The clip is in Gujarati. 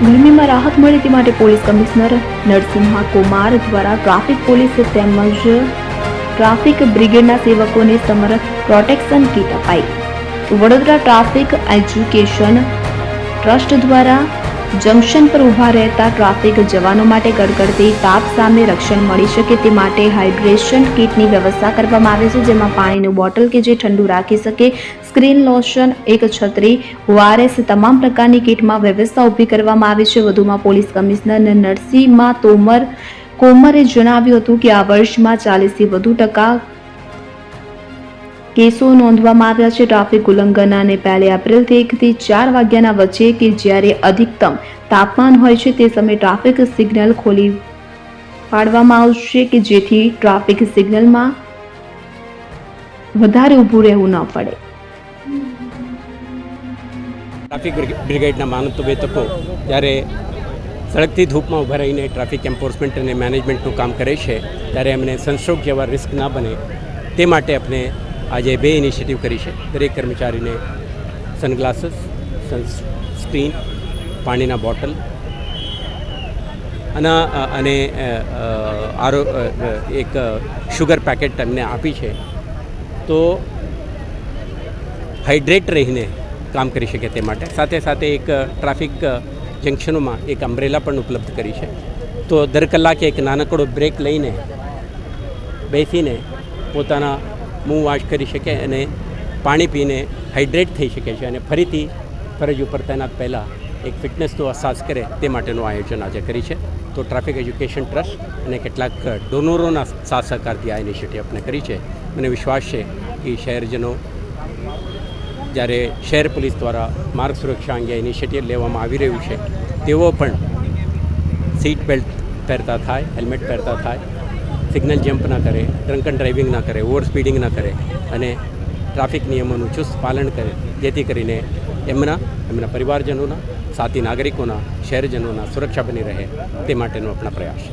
ગરમીમાં રાહત મળે તે માટે પોલીસ કમિશનર નરસિંહા કુમાર દ્વારા ટ્રાફિક પોલીસ તેમજ ટ્રાફિક બ્રિગેડના સેવકોને સમર પ્રોટેક્શન કીટ અપાઈ. વડોદરા ટ્રાફિક એજ્યુકેશન ટ્રસ્ટ દ્વારા જંકશન પર ઊભા રહેતા ટ્રાફિક જવાનો માટે ગડગડતી તાપ સામે રક્ષણ મળી શકે તે માટે હાઇડ્રેશન કીટની વ્યવસ્થા કરવામાં આવે છે, જેમાં પાણીનું બોટલ કે જે ઠંડુ રાખી શકે સ્ક્રીન લોશન, એક છત્રી ઓઆરએસ તમામ પ્રકારની કીટમાં વ્યવસ્થા ઊભી કરવામાં આવી છે. વધુમાં પોલીસ કમિશનર નરસિંહમાં તોમર કોમરે જણાવ્યું હતું કે આ વર્ષમાં ચાલીસથી વધુ ટકા કેસો નોંધવામાં આવ્યા છે. ટ્રાફિક ઉલ્લંઘન અને પહેલી એપ્રિલથી એકથી ચાર વાગ્યાના વચ્ચે કે જ્યારે અધિકતમ તાપમાન હોય છે તે સમયે ટ્રાફિક સિગ્નલ ખોલી પાડવામાં આવશે કે જેથી ટ્રાફિક સિગ્નલમાં વધારે ઊભું રહેવું ન પડે. ટ્રાફિક બ્રિગ- બ્રિગેડના માનવતો જ્યારે સડકથી ધૂપમાં ઊભા રહીને ટ્રાફિક એન્ફોર્સમેન્ટ અને મેનેજમેન્ટનું કામ કરે છે, ત્યારે એમને સનસ્ટ્રોક જેવા રિસ્ક ના બને. તે માટે આપણે આજે બે ઇનિશિયેટિવ કરી છે. દરેક કર્મચારીને સનગ્લાસીસ સનસ્ક્રીન પાણીના બોટલ અને અને આરો એક શુગર પેકેટ એમને આપી છે. તો હાઇડ્રેટ રહીને કામ કરી શકે તે માટે. સાથે સાથે એક ટ્રાફિક જંકશનોમાં એક અમ્બ્રેલા પણ ઉપલબ્ધ કરી છે. તો દર કલાકે એક નાનકડો બ્રેક લઈને બેસીને પોતાના મું વાશ કરી શકે અને પાણી પીને હાઇડ્રેટ થઈ શકે છે અને ફરીથી ફરજ ઉપર તૈનાત પહેલાં એક ફિટનેસનો અહેસાસ કરે તે માટેનું આયોજન આજે કરી છે. તો ટ્રાફિક એજ્યુકેશન ટ્રસ્ટ અને કેટલાક ડોનરોના સાથ સહકારથી આ ઇનિશિયેટિવ આપણે કરી છે. મને વિશ્વાસ છે કે શહેરજનો જ્યારે શહેર પોલીસ દ્વારા માર્ગ સુરક્ષા અંગે ઇનિશિયેટિવ લેવામાં આવી રહ્યું છે, તેઓ પણ સીટ બેલ્ટ પહેરતા થાય હેલ્મેટ પહેરતા થાય સિગ્નલ જમ્પ ના કરે ડ્રંકન ડ્રાઇવિંગ ના કરે ઓવર સ્પીડિંગ ના કરે અને ટ્રાફિક નિયમોનું ચુસ્ત પાલન કરે, જેથી કરીને એમના એમના પરિવારજનોના, સાથી નાગરિકોના, શહેરજનોના સુરક્ષા બની રહે તે માટેનો આપણા પ્રયાસ.